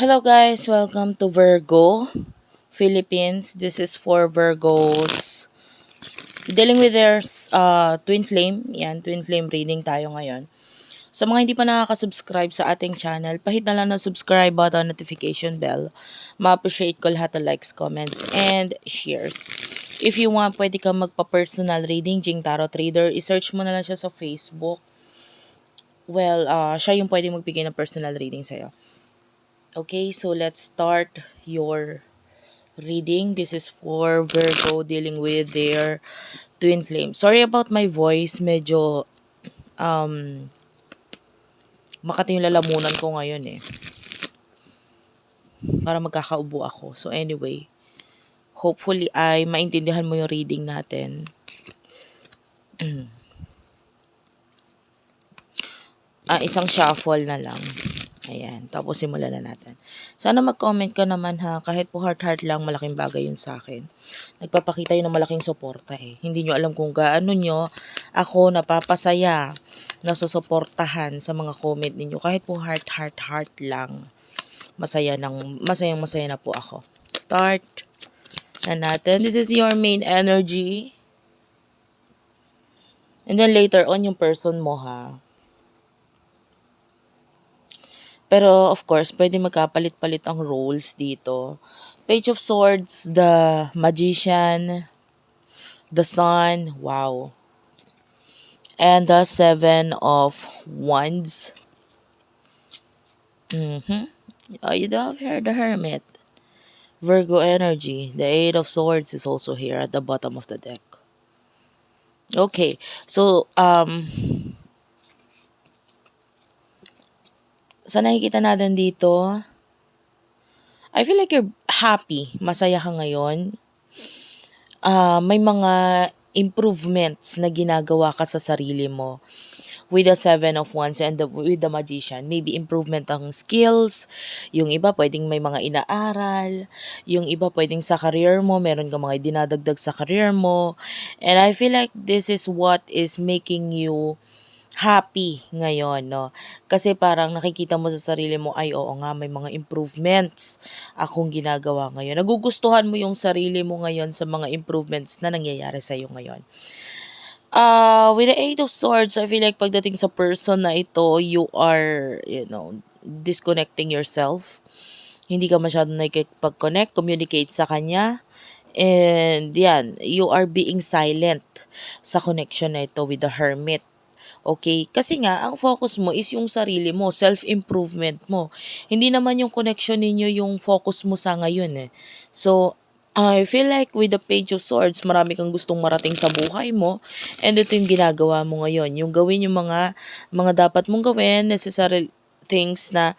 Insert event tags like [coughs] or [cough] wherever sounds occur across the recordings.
Hello guys, welcome to Virgo Philippines. This is for Virgos dealing with their uh, twin flame. Yan, twin flame reading tayo ngayon. Sa mga hindi pa nakaka-subscribe sa ating channel, pahit na lang ng subscribe button, notification bell. Ma-appreciate ko lahat ng likes, comments, and shares. If you want, pwede kang magpa-personal reading, Jing Tarot Trader. I-search mo na lang siya sa Facebook. Well, uh, siya yung pwede magbigay ng personal reading sa'yo. Okay, so let's start your reading. This is for Virgo dealing with their twin flame. Sorry about my voice. Medyo um makati yung lalamunan ko ngayon eh. Para magkakaubo ako. So anyway, hopefully ay maintindihan mo yung reading natin. [clears throat] ah, isang shuffle na lang. Ayan, tapos simulan na natin. Sana mag-comment ka naman ha, kahit po heart-heart lang, malaking bagay yun sa akin. Nagpapakita yun ng malaking suporta eh. Hindi nyo alam kung gaano nyo ako napapasaya na susuportahan sa mga comment ninyo. Kahit po heart-heart-heart lang, masaya, ng, masayang masaya na po ako. Start na natin. This is your main energy. And then later on, yung person mo ha, Pero of course, pwede magkapalit-palit ang roles dito. Page of Swords, the Magician, the Sun, wow. And the Seven of Wands. Mm-hmm. Oh, you have here the Hermit. Virgo energy. The Eight of Swords is also here at the bottom of the deck. Okay, so um, sa nakikita natin dito, I feel like you're happy, masaya ka ngayon. Uh, may mga improvements na ginagawa ka sa sarili mo with the seven of wands and the, with the magician. Maybe improvement ang skills, yung iba pwedeng may mga inaaral, yung iba pwedeng sa career mo, meron ka mga dinadagdag sa career mo. And I feel like this is what is making you happy ngayon, no? Kasi parang nakikita mo sa sarili mo, ay oo nga, may mga improvements akong ginagawa ngayon. Nagugustuhan mo yung sarili mo ngayon sa mga improvements na nangyayari sa iyo ngayon. Uh, with the Eight of Swords, I feel like pagdating sa person na ito, you are, you know, disconnecting yourself. Hindi ka masyadong nakikipag-connect, communicate sa kanya. And yan, you are being silent sa connection na ito with the hermit Okay? Kasi nga, ang focus mo is yung sarili mo, self-improvement mo. Hindi naman yung connection ninyo yung focus mo sa ngayon eh. So, I feel like with the Page of Swords, marami kang gustong marating sa buhay mo. And ito yung ginagawa mo ngayon. Yung gawin yung mga, mga dapat mong gawin, necessary things na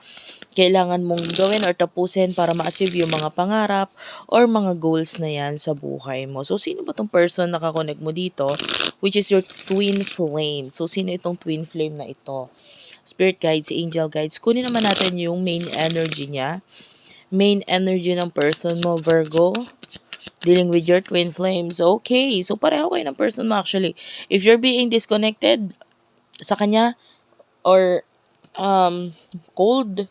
kailangan mong gawin or tapusin para ma-achieve yung mga pangarap or mga goals na yan sa buhay mo. So, sino ba tong person na kakonect mo dito? Which is your twin flame. So, sino itong twin flame na ito? Spirit guides, angel guides. Kunin naman natin yung main energy niya. Main energy ng person mo, Virgo dealing with your twin flames. Okay, so pareho kayo ng person mo actually. If you're being disconnected sa kanya or um, cold,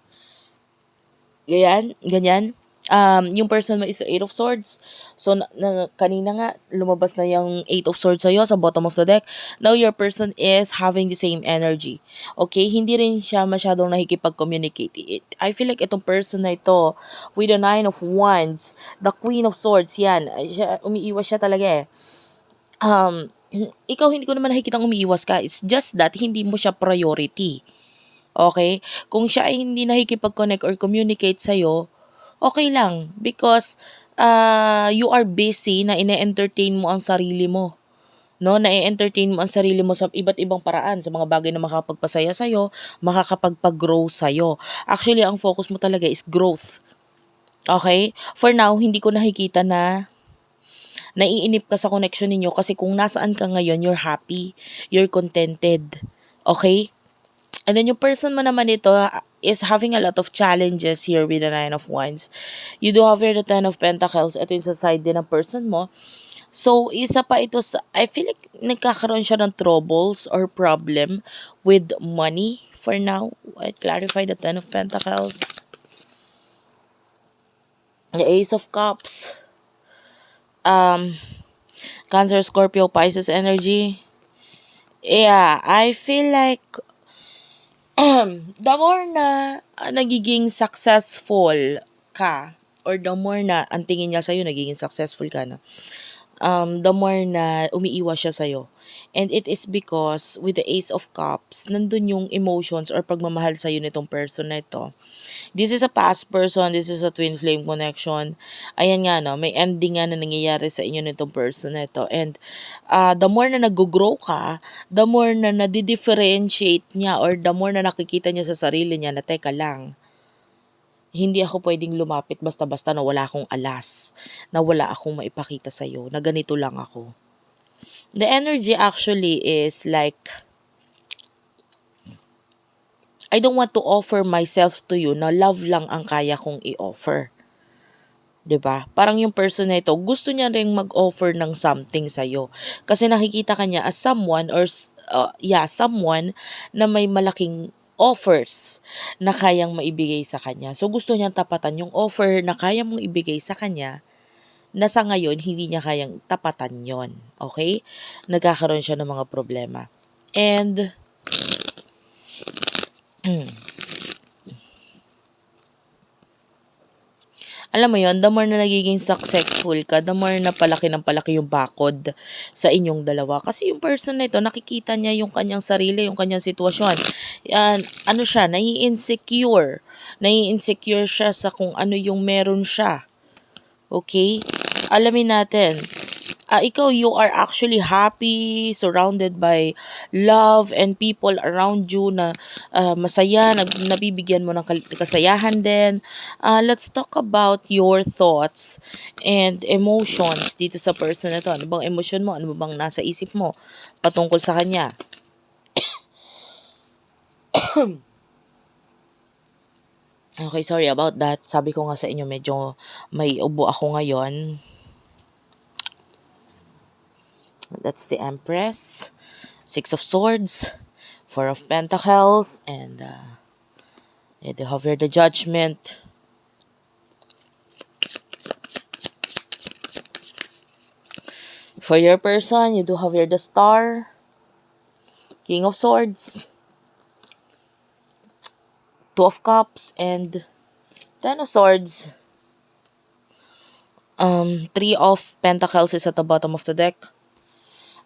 ganyan, ganyan. Um, yung person mo is Eight of Swords. So, na, na, kanina nga, lumabas na yung Eight of Swords sa'yo sa bottom of the deck. Now, your person is having the same energy. Okay? Hindi rin siya masyadong nakikipag-communicate. It, I feel like itong person na ito, with the Nine of Wands, the Queen of Swords, yan. Siya, umiiwas siya talaga eh. Um, [clears throat] ikaw hindi ko naman nakikita umiiwas ka. It's just that hindi mo siya priority. Okay? Kung siya ay hindi nakikipag-connect or communicate sa'yo, okay lang. Because uh, you are busy na ine-entertain mo ang sarili mo. No, na-entertain mo ang sarili mo sa iba't ibang paraan, sa mga bagay na makakapagpasaya sa'yo, makakapagpag-grow sa'yo. Actually, ang focus mo talaga is growth. Okay? For now, hindi ko nakikita na naiinip ka sa connection ninyo kasi kung nasaan ka ngayon, you're happy, you're contented. Okay? And then yung person mo naman ito uh, is having a lot of challenges here with the Nine of Wands. You do have here the Ten of Pentacles. Ito yung sa side din ng person mo. So, isa pa ito sa, I feel like nagkakaroon siya ng troubles or problem with money for now. I clarify the Ten of Pentacles. The Ace of Cups. Um, Cancer, Scorpio, Pisces energy. Yeah, I feel like [clears throat] the more na ah, nagiging successful ka or the more na ang tingin niya sa'yo nagiging successful ka na, um, the more na umiiwas siya sa'yo. And it is because with the Ace of Cups, nandun yung emotions or pagmamahal sa'yo nitong person na ito. This is a past person, this is a twin flame connection. Ayan nga no, may ending nga na nangyayari sa inyo nitong person na ito. And uh, the more na nag-grow ka, the more na nadi-differentiate niya or the more na nakikita niya sa sarili niya na teka lang, hindi ako pwedeng lumapit basta-basta na wala akong alas, na wala akong maipakita sa'yo, na ganito lang ako. The energy actually is like, I don't want to offer myself to you na love lang ang kaya kong i-offer. 'Di ba? Parang yung person na ito, gusto niya ring mag-offer ng something sa iyo kasi nakikita kanya as someone or uh, yeah, someone na may malaking offers na kayang maibigay sa kanya. So gusto niya tapatan yung offer na kaya mong ibigay sa kanya na sa ngayon hindi niya kayang tapatan yon Okay? Nagkakaroon siya ng mga problema. And [clears throat] alam mo yon the more na nagiging successful ka, the more na palaki ng palaki yung bakod sa inyong dalawa. Kasi yung person na ito, nakikita niya yung kanyang sarili, yung kanyang sitwasyon. Yan, ano siya, nai-insecure. Nai-insecure siya sa kung ano yung meron siya. Okay? Alamin natin, uh, ikaw you are actually happy, surrounded by love and people around you na uh, masaya, nag, nabibigyan mo ng kasayahan din. Uh, let's talk about your thoughts and emotions dito sa person na to. Ano bang emotion mo? Ano bang nasa isip mo patungkol sa kanya? [coughs] Okay, sorry about that. Sabi ko nga sa inyo, medyo may ubo ako ngayon. That's the Empress, Six of Swords, Four of Pentacles, and uh, they have here the Judgment. For your person, you do have here the Star, King of Swords, Two of Cups, and Ten of Swords. Um, Three of Pentacles is at the bottom of the deck.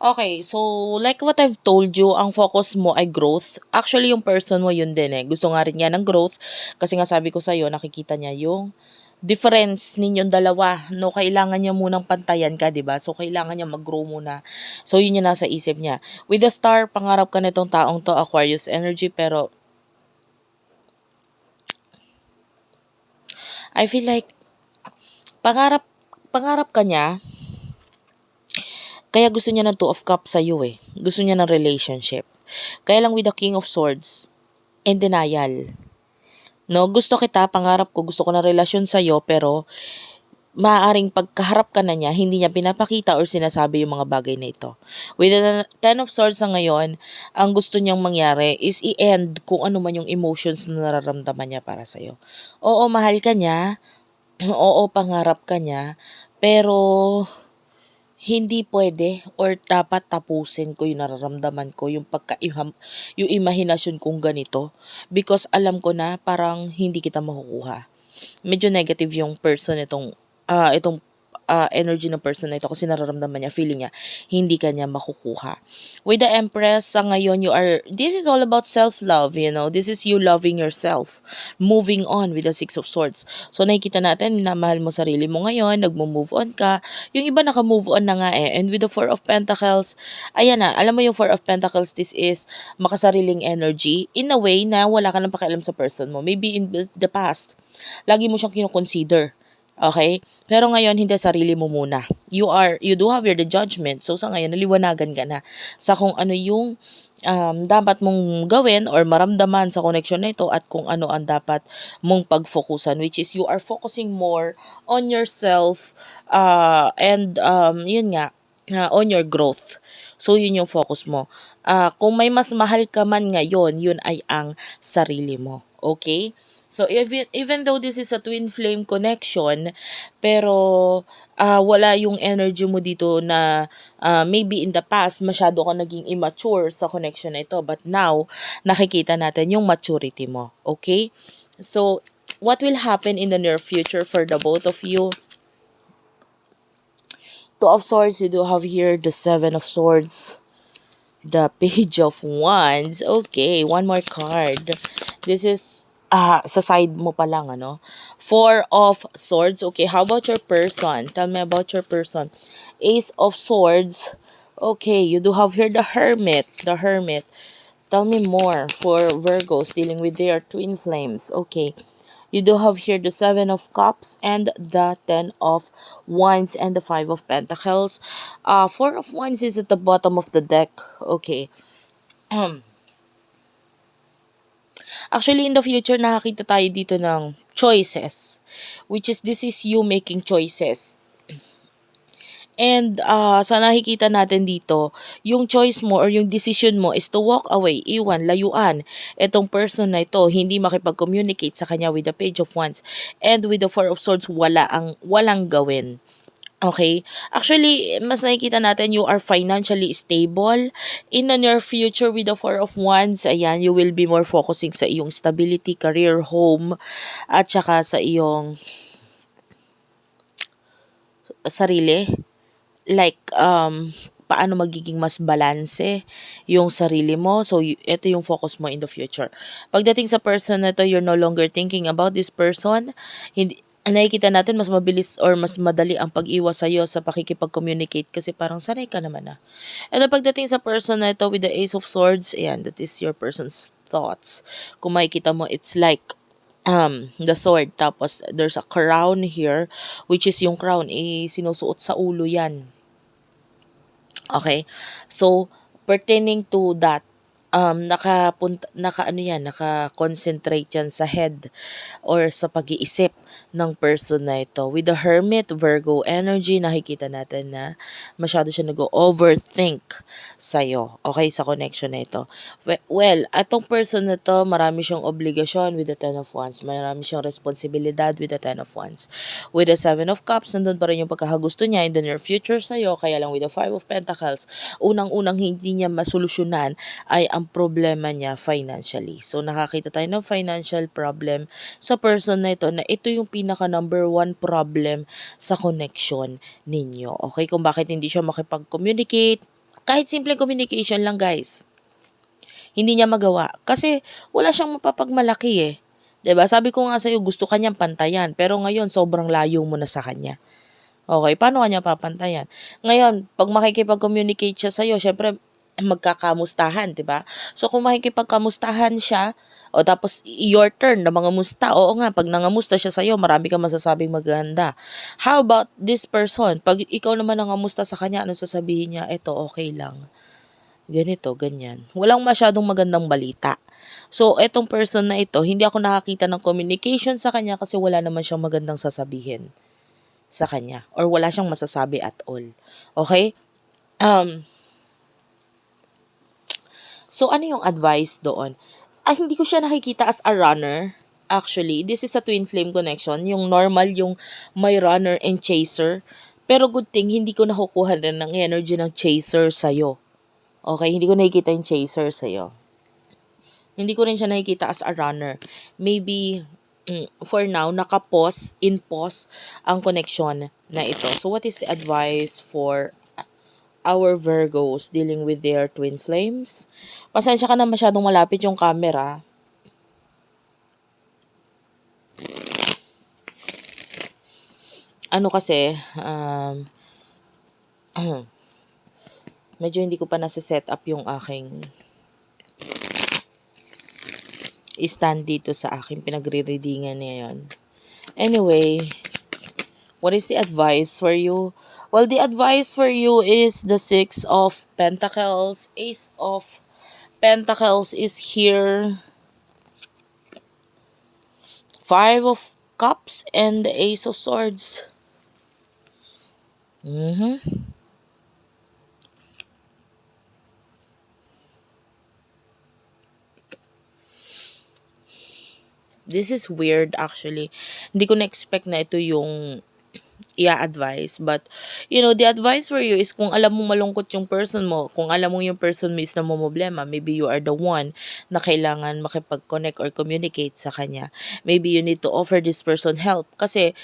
Okay, so like what I've told you, ang focus mo ay growth. Actually, yung person mo yun din eh. Gusto nga rin niya ng growth kasi nga sabi ko sa iyo, nakikita niya yung difference ninyong dalawa. No, kailangan niya munang pantayan ka, 'di ba? So kailangan niya mag-grow muna. So yun yung nasa isip niya. With the star, pangarap ka nitong taong to Aquarius energy pero I feel like pangarap pangarap ka niya kaya gusto niya ng Two of Cups sa iyo eh. Gusto niya ng relationship. Kaya lang with the King of Swords, in denial. No, gusto kita, pangarap ko, gusto ko na relasyon sa iyo, pero maaaring pagkaharap ka na niya, hindi niya pinapakita or sinasabi yung mga bagay na ito. With the Ten of Swords sa ngayon, ang gusto niyang mangyari is i-end kung ano man yung emotions na nararamdaman niya para sa iyo. Oo, mahal ka niya. [clears throat] Oo, pangarap ka niya. Pero hindi pwede or dapat tapusin ko yung nararamdaman ko, yung pagka yung imahinasyon kong ganito because alam ko na parang hindi kita makukuha. Medyo negative yung person itong uh, itong uh, energy ng person na ito kasi nararamdaman niya, feeling niya, hindi kanya makukuha. With the Empress, sa ngayon, you are, this is all about self-love, you know, this is you loving yourself, moving on with the Six of Swords. So, nakikita natin, minamahal mo sarili mo ngayon, nagmo-move on ka, yung iba naka-move on na nga eh, and with the Four of Pentacles, ayan na, alam mo yung Four of Pentacles, this is makasariling energy, in a way na wala ka nang pakialam sa person mo, maybe in the past, lagi mo siyang kinoconsider Okay? Pero ngayon, hindi sarili mo muna. You are, you do have your the judgment. So, sa ngayon, naliwanagan ka na sa kung ano yung um, dapat mong gawin or maramdaman sa connection na ito at kung ano ang dapat mong pagfokusan which is you are focusing more on yourself uh, and um, yun nga, uh, on your growth. So, yun yung focus mo. Ah, kung may mas mahal ka man ngayon, yun ay ang sarili mo. Okay? So even even though this is a twin flame connection, pero ah, wala yung energy mo dito na ah, maybe in the past masyado ka naging immature sa connection na ito, but now nakikita natin yung maturity mo. Okay? So what will happen in the near future for the both of you? Two of Swords, you do have here the Seven of Swords, the Page of Wands. Okay, one more card. This is ah sa side mo pa lang ano. Four of Swords. Okay, how about your person? Tell me about your person. Ace of Swords. Okay, you do have here the Hermit. The Hermit. Tell me more for Virgos dealing with their twin flames. Okay. You do have here the Seven of Cups and the Ten of Wands and the Five of Pentacles. Uh, Four of Wands is at the bottom of the deck. Okay. [clears throat] Actually, in the future, nakakita tayo dito ng choices. Which is, this is you making choices. And uh, sa nakikita natin dito, yung choice mo or yung decision mo is to walk away, iwan, layuan. Itong person na ito, hindi makipag-communicate sa kanya with the Page of Wands. And with the Four of Swords, wala ang, walang gawin. Okay? Actually, mas nakikita natin you are financially stable. In the near future with the Four of Wands, ayan, you will be more focusing sa iyong stability, career, home, at saka sa iyong sarili. Like, um, paano magiging mas balanse yung sarili mo. So, ito yung focus mo in the future. Pagdating sa person na to, you're no longer thinking about this person. Hindi, nakikita natin mas mabilis or mas madali ang pag-iwas sa'yo sa pakikipag-communicate kasi parang sanay ka naman na. And then pagdating sa person na ito with the Ace of Swords, ayan, that is your person's thoughts. Kung makikita mo, it's like um, the sword. Tapos, there's a crown here, which is yung crown, eh, sinusuot sa ulo yan. Okay? So, pertaining to that, um, nakapunta, naka ano yan, naka-concentrate yan sa head or sa pag-iisip ng person na ito. With the Hermit, Virgo energy, nakikita natin na masyado siya nag-overthink sa'yo. Okay, sa connection na ito. We- Well, atong person na to, marami siyang obligasyon with the Ten of Wands. Marami siyang responsibilidad with the Ten of Wands. With the Seven of Cups, nandun pa rin yung pagkakagusto niya in the near future sa'yo. Kaya lang with the Five of Pentacles, unang-unang hindi niya masolusyonan ay ang problema niya financially. So, nakakita tayo ng financial problem sa person na ito na ito yung pinaka number one problem sa connection ninyo. Okay, kung bakit hindi siya makipag-communicate, kahit simple communication lang guys, hindi niya magawa. Kasi wala siyang mapapagmalaki eh. 'Di ba Sabi ko nga sa'yo, gusto kanyang pantayan. Pero ngayon, sobrang layo mo na sa kanya. Okay, paano kanya papantayan? Ngayon, pag makikipag-communicate siya sa'yo, syempre, magkakamustahan, 'di ba? So kung makikipagkamustahan siya, o tapos your turn na mga musta, oo nga, pag nangamusta siya sa'yo, marami kang masasabing maganda. How about this person? Pag ikaw naman nangamusta sa kanya, ano sasabihin niya? Eto, okay lang. Ganito, ganyan. Walang masyadong magandang balita. So, etong person na ito, hindi ako nakakita ng communication sa kanya kasi wala naman siyang magandang sasabihin sa kanya. Or wala siyang masasabi at all. Okay? Um, So, ano yung advice doon? Ay, hindi ko siya nakikita as a runner. Actually, this is a twin flame connection. Yung normal, yung may runner and chaser. Pero good thing, hindi ko nakukuha rin ng energy ng chaser sa'yo. Okay, hindi ko nakikita yung chaser sa'yo. Hindi ko rin siya nakikita as a runner. Maybe, mm, for now, naka-pause, in pause, ang connection na ito. So, what is the advice for our Virgos dealing with their twin flames. Pasensya ka na masyadong malapit yung camera. Ano kasi, um, [clears throat] medyo hindi ko pa nasa-set up yung aking stand dito sa aking pinagre-readingan ngayon. Anyway, what is the advice for you? Well, the advice for you is the Six of Pentacles. Ace of Pentacles is here. Five of Cups and the Ace of Swords. Mm-hmm. This is weird actually. Hindi ko na-expect na ito yung i-a-advice. But, you know, the advice for you is kung alam mo malungkot yung person mo, kung alam mo yung person mo is namomroblema, maybe you are the one na kailangan makipag-connect or communicate sa kanya. Maybe you need to offer this person help. Kasi,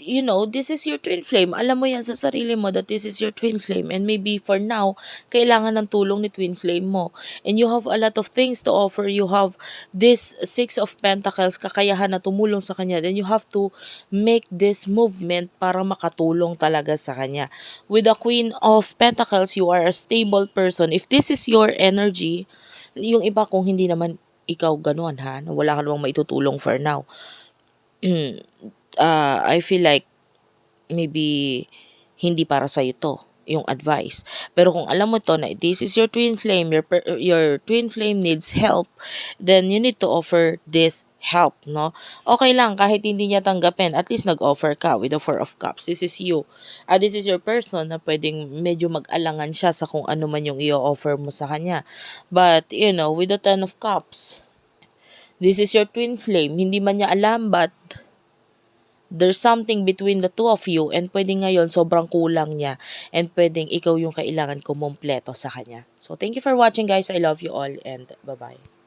you know, this is your twin flame. Alam mo yan sa sarili mo that this is your twin flame. And maybe for now, kailangan ng tulong ni twin flame mo. And you have a lot of things to offer. You have this Six of Pentacles, kakayahan na tumulong sa kanya. Then you have to make this movement para makatulong talaga sa kanya. With the Queen of Pentacles, you are a stable person. If this is your energy, yung iba kung hindi naman ikaw ganun ha, wala ka namang maitutulong for now. [clears throat] uh, I feel like maybe hindi para sa to yung advice. Pero kung alam mo to na this is your twin flame, your your twin flame needs help, then you need to offer this help, no? Okay lang kahit hindi niya tanggapin, at least nag-offer ka with the Four of Cups. This is you. Ah, this is your person na pwedeng medyo mag-alangan siya sa kung ano man yung i-offer mo sa kanya. But, you know, with the Ten of Cups, this is your twin flame. Hindi man niya alam but there's something between the two of you and pwedeng ngayon sobrang kulang niya and pwedeng ikaw yung kailangan kumumpleto sa kanya. So, thank you for watching guys. I love you all and bye-bye.